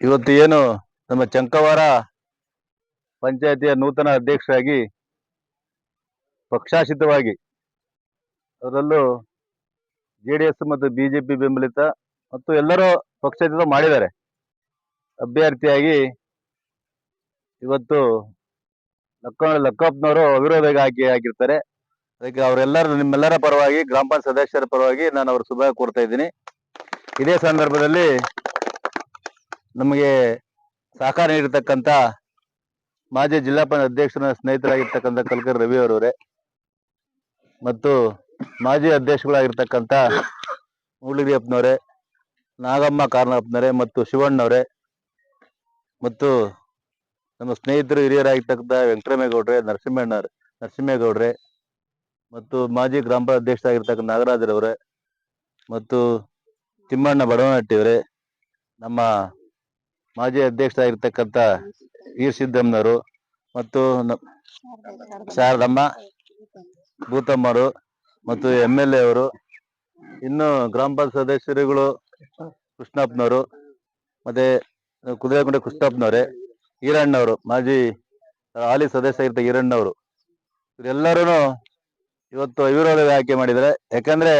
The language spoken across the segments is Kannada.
ಇವತ್ತು ಏನು ನಮ್ಮ ಚಂಕವಾರ ಪಂಚಾಯತಿಯ ನೂತನ ಅಧ್ಯಕ್ಷರಾಗಿ ಪಕ್ಷಾಶಿತವಾಗಿ ಅದರಲ್ಲೂ ಜೆ ಡಿ ಎಸ್ ಮತ್ತು ಬಿಜೆಪಿ ಬೆಂಬಲಿತ ಮತ್ತು ಎಲ್ಲರೂ ಪಕ್ಷಾತೀತ ಮಾಡಿದ್ದಾರೆ. ಅಭ್ಯರ್ಥಿಯಾಗಿ ಇವತ್ತು ಲಕ್ಕ ಲಕ್ಕಪ್ಪನವರು ಅವಿರೋಧಿಗೆ ಆಯ್ಕೆ ಆಗಿರ್ತಾರೆ. ಅದಕ್ಕೆ ಅವರೆಲ್ಲರೂ ನಿಮ್ಮೆಲ್ಲರ ಪರವಾಗಿ ಗ್ರಾಮ ಪಂಚಾಯತ್ ಸದಸ್ಯರ ಪರವಾಗಿ ನಾನು ಅವ್ರ ಶುಭ ಕೋರ್ತಾ ಇದ್ದೀನಿ. ಇದೇ ಸಂದರ್ಭದಲ್ಲಿ ನಮಗೆ ಸಹಕಾರ ನೀಡಿರ್ತಕ್ಕಂಥ ಮಾಜಿ ಜಿಲ್ಲಾ ಪಂಚಾಯತ್ ಅಧ್ಯಕ್ಷರ ಸ್ನೇಹಿತರಾಗಿರ್ತಕ್ಕಂಥ ಕಲ್ಕರ್ ರವಿ ಅವರವರೇ ಮತ್ತು ಮಾಜಿ ಅಧ್ಯಕ್ಷಗಳಾಗಿರ್ತಕ್ಕಂಥ ಮೂಳಗಿರಿಯಪ್ಪನವರೇ ನಾಗಮ್ಮ ಕಾರ್ನಪ್ಪನವರೇ ಮತ್ತು ಶಿವಣ್ಣವರೇ ಮತ್ತು ನಮ್ಮ ಸ್ನೇಹಿತರು ಹಿರಿಯರಾಗಿರ್ತಕ್ಕಂಥ ವೆಂಕಟರಾಮೇಗೌಡ್ರೆ ನರಸಿಂಹಣ್ಣ ನರಸಿಂಹೇಗೌಡ್ರೆ ಮತ್ತು ಮಾಜಿ ಗ್ರಾಮ ಪಂಚಾಯತ್ ಅಧ್ಯಕ್ಷರಾಗಿರ್ತಕ್ಕಂಥ ನಾಗರಾಜರವರೇ ಮತ್ತು ತಿಮ್ಮಣ್ಣ ಬಡವನಟ್ಟಿಯವರೇ ನಮ್ಮ ಮಾಜಿ ಅಧ್ಯಕ್ಷರಾಗಿರ್ತಕ್ಕಂಥ ಈರ್ ಸಿದ್ದಮ್ಮನವರು ಮತ್ತು ಶಾರದಮ್ಮ, ಭೂತಮ್ಮರು ಮತ್ತು ಎಂ ಎಲ್ ಎ ಅವರು, ಇನ್ನು ಗ್ರಾಮ ಪಂಚಾಯತ್ ಸದಸ್ಯರುಗಳು ಕೃಷ್ಣಪ್ಪನವರು ಮತ್ತೆ ಕುದುರೆಗುಂಡೆ ಕೃಷ್ಣಪ್ಪನವರೇ, ಈರಣ್ಣವರು, ಮಾಜಿ ಹಾಲಿ ಸದಸ್ಯ ಆಗಿರ್ತ ಈರಣ್ಣವರು. ಇವರೆಲ್ಲರೂ ಇವತ್ತು ಅವಿರೋಧ ಆಯ್ಕೆ ಮಾಡಿದ್ದಾರೆ. ಯಾಕಂದ್ರೆ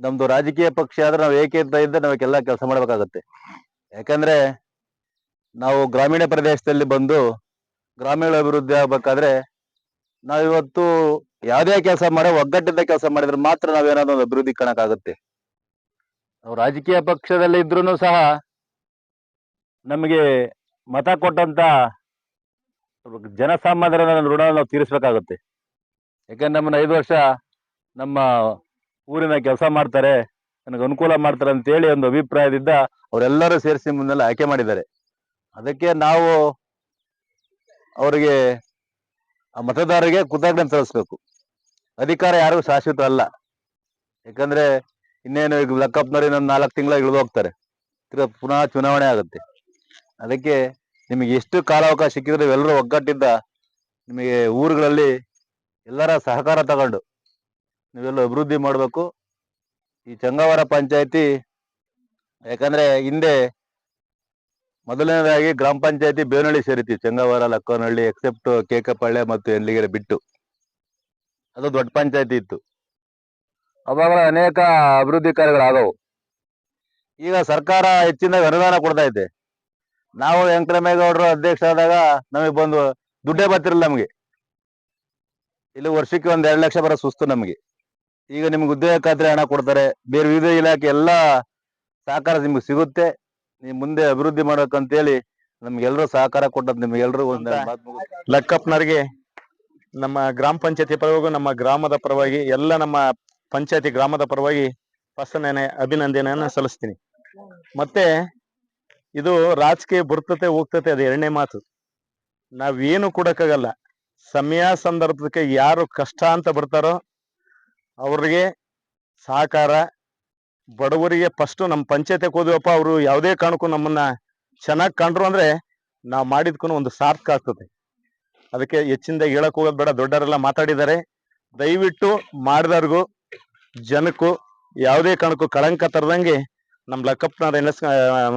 ನಮ್ದು ರಾಜಕೀಯ ಪಕ್ಷ ಆದ್ರೆ ನಾವು ಏಕೈತ ಇದ್ದರೆ ನಾವಕ್ಕೆಲ್ಲ ಕೆಲಸ ಮಾಡಬೇಕಾಗತ್ತೆ. ಯಾಕಂದ್ರೆ ನಾವು ಗ್ರಾಮೀಣ ಪ್ರದೇಶದಲ್ಲಿ ಬಂದು ಗ್ರಾಮೀಣ ಅಭಿವೃದ್ಧಿ ಆಗ್ಬೇಕಾದ್ರೆ ನಾವಿವತ್ತು ಯಾವುದೇ ಕೆಲಸ ಮಾಡೋ ಒಗ್ಗಟ್ಟಿಂದ ಕೆಲಸ ಮಾಡಿದ್ರೆ ಮಾತ್ರ ನಾವೇನಾದ್ರೂ ಒಂದು ಅಭಿವೃದ್ಧಿ ಕಾಣಕ್ಕಾಗುತ್ತೆ. ನಾವು ರಾಜಕೀಯ ಪಕ್ಷದಲ್ಲಿ ಇದ್ರೂ ಸಹ ನಮಗೆ ಮತ ಕೊಟ್ಟಂತ ಜನಸಾಮಾನ್ಯರ ಋಣ ನಾವು ತೀರಿಸ್ಬೇಕಾಗುತ್ತೆ. ಯಾಕಂದ್ರೆ ನಮ್ಮನ್ನ ಐದು ವರ್ಷ ನಮ್ಮ ಊರಿನ ಕೆಲಸ ಮಾಡ್ತಾರೆ, ನನಗೆ ಅನುಕೂಲ ಮಾಡ್ತಾರೆ ಅಂತೇಳಿ ಒಂದು ಅಭಿಪ್ರಾಯದಿಂದ ಅವರೆಲ್ಲರೂ ಸೇರಿಸಿ ಮುಂದೆಲ್ಲ ಆಯ್ಕೆ ಮಾಡಿದ್ದಾರೆ. ಅದಕ್ಕೆ ನಾವು ಅವರಿಗೆ ಮತದಾರರಿಗೆ ಕೃತಜ್ಞತೆ ಸಲ್ಲಿಸ್ಬೇಕು. ಅಧಿಕಾರ ಯಾರಿಗೂ ಶಾಶ್ವತ ಅಲ್ಲ ಯಾಕಂದ್ರೆ ಇನ್ನೇನು ಈಗ ಲೆಕ್ಕಪ್ಪನವ್ರು ಇನ್ನೊಂದು ನಾಲ್ಕು ತಿಂಗಳ ಇಳಿದು ಹೋಗ್ತಾರೆ. ತಿರ್ಗಾ ಪುನಃ ಚುನಾವಣೆ ಆಗುತ್ತೆ. ಅದಕ್ಕೆ ನಿಮಗೆ ಎಷ್ಟು ಕಾಲಾವಕಾಶ ಸಿಕ್ಕಿದ್ರೆ ಎಲ್ಲರೂ ಒಗ್ಗಟ್ಟಿದ್ದ ನಿಮಗೆ ಊರುಗಳಲ್ಲಿ ಎಲ್ಲರ ಸಹಕಾರ ತಗೊಂಡು ನೀವೆಲ್ಲ ಅಭಿವೃದ್ಧಿ ಮಾಡಬೇಕು. ಈ ಚಂಗಾವರ ಪಂಚಾಯತಿ ಯಾಕಂದ್ರೆ ಹಿಂದೆ ಮೊದಲನೇದಾಗಿ ಗ್ರಾಮ ಪಂಚಾಯತಿ ಬೇವನಹಳ್ಳಿ ಸೇರಿತಿ ಚಂಗವರ, ಲಕ್ಕನಹಳ್ಳಿ ಎಕ್ಸೆಪ್ಟ್ ಕೇಕಪಳ್ಳೆ ಮತ್ತು ಎಲ್ಲಿಗೆರೆ ಬಿಟ್ಟು. ಅದು ದೊಡ್ಡ ಪಂಚಾಯತಿ ಇತ್ತು. ಅವಾಗ ಅನೇಕ ಅಭಿವೃದ್ಧಿ ಕಾರ್ಯಗಳಾದವು. ಈಗ ಸರ್ಕಾರ ಹೆಚ್ಚಿನ ಅನುದಾನ ಕೊಡ್ತಾ ಇದೆ. ನಾವು ವೆಂಕಟರಾಮೇಗೌಡರು ಅಧ್ಯಕ್ಷ ಆದಾಗ ನಮಗೆ ಬಂದು ದುಡ್ಡೇ ಬರ್ತಿರಲ್ಲ ನಮಗೆ. ಇಲ್ಲಿ ವರ್ಷಕ್ಕೆ ಒಂದ್ ಎರಡು ಲಕ್ಷ ಬರೋ ಸುಸ್ತು ನಮಗೆ. ಈಗ ನಿಮ್ಗೆ ಉದ್ಯೋಗ ಖಾತ್ರಿ ಹಣ ಕೊಡ್ತಾರೆ. ಬೇರೆ ವಿವಿಧ ಇಲಾಖೆ ಎಲ್ಲಾ ಸಹಕಾರ ನಿಮ್ಗೆ ಸಿಗುತ್ತೆ. ನೀವು ಮುಂದೆ ಅಭಿವೃದ್ಧಿ ಮಾಡಕಂತೇಳಿ ನಮ್ಗೆಲ್ಲರೂ ಸಹಕಾರ ಕೊಟ್ಟದ್ ನಿಮ್ಗೆಲ್ರೂ ಒಂದು ಮಾತ್ ಮುಗಿಸ್ತೀನಿ. ಲಕ್ಕಪ್ಪನವ್ರಿಗೆ ನಮ್ಮ ಗ್ರಾಮ ಪಂಚಾಯತಿ ಪರವಾಗಿ ನಮ್ಮ ಗ್ರಾಮದ ಪರವಾಗಿ ಎಲ್ಲ ನಮ್ಮ ಪಂಚಾಯತಿ ಗ್ರಾಮದ ಪರವಾಗಿ ಫಸ್ಟ್ನೇ ಅಭಿನಂದನೆಯನ್ನ ಸಲ್ಲಿಸ್ತೀನಿ. ಮತ್ತೆ ಇದು ರಾಜಕೀಯ ಬರ್ತತೆ ಹೋಗ್ತತೆ ಅದು ಎರಡನೇ ಮಾತು. ನಾವೇನು ಕೊಡಕ್ಕಾಗಲ್ಲ. ಸಮಯ ಸಂದರ್ಭಕ್ಕೆ ಯಾರು ಕಷ್ಟ ಅಂತ ಬರ್ತಾರೋ ಅವ್ರಿಗೆ ಸಹಕಾರ ಬಡವರಿಗೆ ಫಸ್ಟ್ ನಮ್ಮ ಪಂಚಾಯತಿಗೆ ಹೋದ್ವಪ್ಪ ಅವರು ಯಾವುದೇ ಕಾರಣಕ್ಕೂ ನಮ್ಮನ್ನ ಚೆನ್ನಾಗಿ ಕಂಡ್ರು ಅಂದ್ರೆ ನಾವು ಮಾಡಿದ್ಕೂ ಒಂದು ಸಾರ್ಥಕ ಆಗ್ತದೆ. ಅದಕ್ಕೆ ಹೆಚ್ಚಿಂದ ಹೇಳಕ್ ಹೋಗೋದ್ ಬೇಡ ದೊಡ್ಡವರೆಲ್ಲ ಮಾತಾಡಿದ್ದಾರೆ. ದಯವಿಟ್ಟು ಮಾಡಿದವ್ರಿಗೂ ಜನಕ್ಕೂ ಯಾವುದೇ ಕಾರಣಕ್ಕೂ ಕಳಂಕ ತರದಂಗೆ ನಮ್ ಲಕ್ಕಪ್ಪನ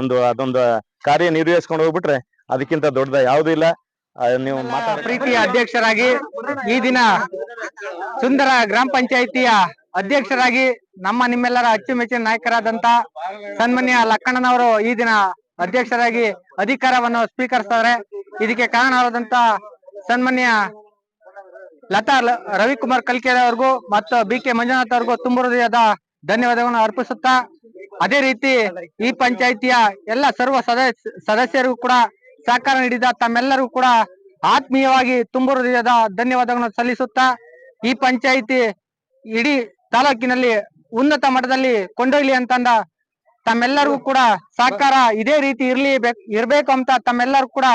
ಒಂದು ಅದೊಂದು ಕಾರ್ಯ ನಿರ್ವಹಿಸ್ಕೊಂಡು ಹೋಗ್ಬಿಟ್ರೆ ಅದಕ್ಕಿಂತ ದೊಡ್ಡದ ಯಾವುದೂ ಇಲ್ಲ. ನೀವು ಪ್ರೀತಿಯ ಅಧ್ಯಕ್ಷರಾಗಿ ಈ ದಿನ ಸುಂದರ ಗ್ರಾಮ ಪಂಚಾಯಿತಿಯ ಅಧ್ಯಕ್ಷರಾಗಿ ನಮ್ಮ ನಿಮ್ಮೆಲ್ಲರ ಅಚ್ಚುಮೆಚ್ಚಿನ ನಾಯಕರಾದಂತ ಸನ್ಮಾನ್ಯ ಲಕ್ಕಣ್ಣನವರು ಈ ದಿನ ಅಧ್ಯಕ್ಷರಾಗಿ ಅಧಿಕಾರವನ್ನು ಸ್ವೀಕರಿಸ್ತಾರೆ. ಇದಕ್ಕೆ ಕಾರಣವಾದಂತ ಸನ್ಮಾನ್ಯ ಲತಾ ರವಿಕುಮಾರ್ ಕಲ್ಕೆರೆ ಅವ್ರಿಗೂ ಮತ್ತು ಬಿ ಕೆ ಮಂಜುನಾಥ್ ಅವ್ರಿಗೂ ತುಂಬ ಹೃದಯದ ಧನ್ಯವಾದಗಳನ್ನು ಅರ್ಪಿಸುತ್ತಾ, ಅದೇ ರೀತಿ ಈ ಪಂಚಾಯಿತಿಯ ಎಲ್ಲ ಸರ್ವ ಸದಸ್ಯ ಸದಸ್ಯರಿಗೂ ಕೂಡ ಸಹಕಾರ ನೀಡಿದ ತಮ್ಮೆಲ್ಲರಿಗೂ ಕೂಡ ಆತ್ಮೀಯವಾಗಿ ತುಂಬ ಹೃದಯದ ಧನ್ಯವಾದಗಳನ್ನು ಸಲ್ಲಿಸುತ್ತಾ, ಈ ಪಂಚಾಯಿತಿ ಇಡೀ ತಾಲೂಕಿನಲ್ಲಿ ಉನ್ನತ ಮಟ್ಟದಲ್ಲಿ ಕೊಂಡೊಯ್ಲಿ ಅಂತಂದ ತಮ್ಮೆಲ್ಲರಿಗೂ ಕೂಡ ಸಹಕಾರ ಇದೇ ರೀತಿ ಇರ್ಲಿ ಬೇಕ್- ಇರ್ಬೇಕು ಅಂತ ತಮ್ಮೆಲ್ಲರೂ ಕೂಡ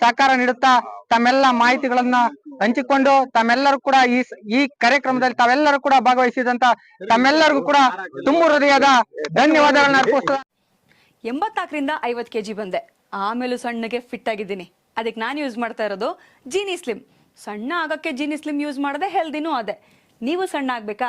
ಸಹಕಾರ ನೀಡುತ್ತಾ ತಮ್ಮೆಲ್ಲ ಮಾಹಿತಿಗಳನ್ನ ಹಂಚಿಕೊಂಡು ತಮ್ಮೆಲ್ಲರೂ ಕೂಡ ಈ ಈ ಕಾರ್ಯಕ್ರಮದಲ್ಲಿ ತಾವೆಲ್ಲರೂ ಕೂಡ ಭಾಗವಹಿಸಿದಂತ ತಮ್ಮೆಲ್ಲರಿಗೂ ಕೂಡ ತುಂಬು ಹೃದಯದ ಧನ್ಯವಾದಗಳನ್ನ ಅರ್ಪಿಸ್ತಾ ಎಂಬತ್ನಾಲ್ಕರಿಂದ ಐವತ್ತು ಕೆಜಿ ಬಂದೆ. ಆಮೇಲೂ ಸಣ್ಣಗೆ ಫಿಟ್ ಆಗಿದ್ದೀನಿ. ಅದಕ್ಕೆ ನಾನು ಯೂಸ್ ಮಾಡ್ತಾ ಇರೋದು ಜೀನಿ ಸ್ಲಿಮ್ ಸಣ್ಣ ಆಗೋಕ್ಕೆ ಜೀನಿ ಸ್ಲಿಮ್ ಯೂಸ್ ಮಾಡದೆ ಹೆಲ್ದಿನೂ ಅದೇ. ನೀವು ಸಣ್ಣ ಆಗಬೇಕಾ?